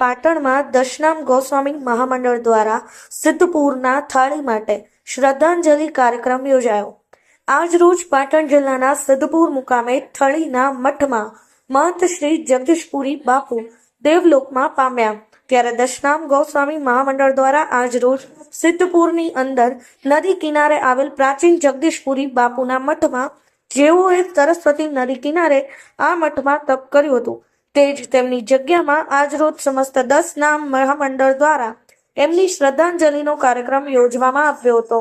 પાટણમાં દશનામ ગોસ્વામી મહામંડળ દ્વારા સિદ્ધપુરના થાળી માટે શ્રદ્ધાંજલિ કાર્યક્રમ યોજાયો. આજ રોજ પાટણ જિલ્લાના સિદ્ધપુર મુકામે થળીના મઠમાં મહંત શ્રી જગદીશપુરી બાપુ દેવલોકમાં પામ્યા. ત્યારે દશનામ ગોસ્વામી મહામંડળ દ્વારા આજ રોજ સિદ્ધપુરની અંદર નદી કિનારે આવેલ પ્રાચીન જગદીશપુરી બાપુના મઠમાં જેઓએ સરસ્વતી નદી કિનારે આ મઠમાં તપ કર્યું હતું. તે જ તેમની જગ્યામાં આજરોજ સમસ્ત દસ નામ મહામંડળ દ્વારા એમની શ્રદ્ધાંજલિનો કાર્યક્રમ યોજવામાં આવ્યો હતો.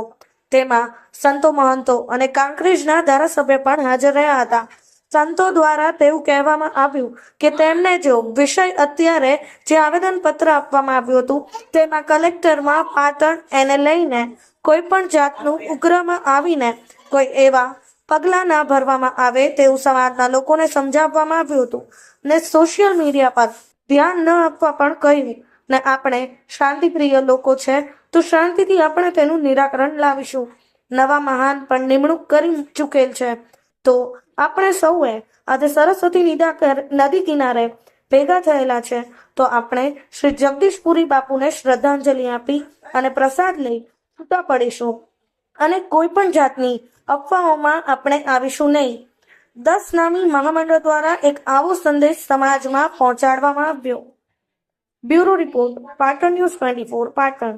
તેમાં સંતો મહંતો અને કાંકરેજના ધારાસભ્ય પણ હાજર રહ્યા હતા. સંતો દ્વારા તેવું કહેવામાં આવ્યું કે તેમને જો વિષય અત્યારે જે આવેદનપત્ર આપવામાં આવ્યું હતું, તેમાં કલેક્ટરમાં પાટણ એને લઈને કોઈ પણ જાતનું ઉગ્રમાં આવીને કોઈ એવા પગલાં ના ભરવામાં આવે તેવું સમાજના લોકોને સમજાવવામાં આવ્યું હતું. ને સોશિયલ મીડિયા પર ધ્યાન ન આપવા પણ કહ્યું. ને આપણે શાંતિપ્રિય લોકો છે, તો શાંતિથી આપણે તેનું નિરાકરણ લાવીશું. નવા મહાન પણ નિમણૂક કરી ચૂકેલ છે. તો આપણે સૌએ આજે સરસ્વતી નિદા નદી કિનારે ભેગા થયેલા છે. તો આપણે શ્રી જગદીશપુરી બાપુને શ્રદ્ધાંજલિ આપી અને પ્રસાદ લઈ છૂટા પડીશું. અને કોઈ પણ જાતની અફવાઓમાં આપણે આવીશું નહીં. દસ નામી મહામંડળ દ્વારા એક આવો સંદેશ સમાજમાં પહોંચાડવામાં આવ્યો. Bureau report, Patan news twenty four, Patan.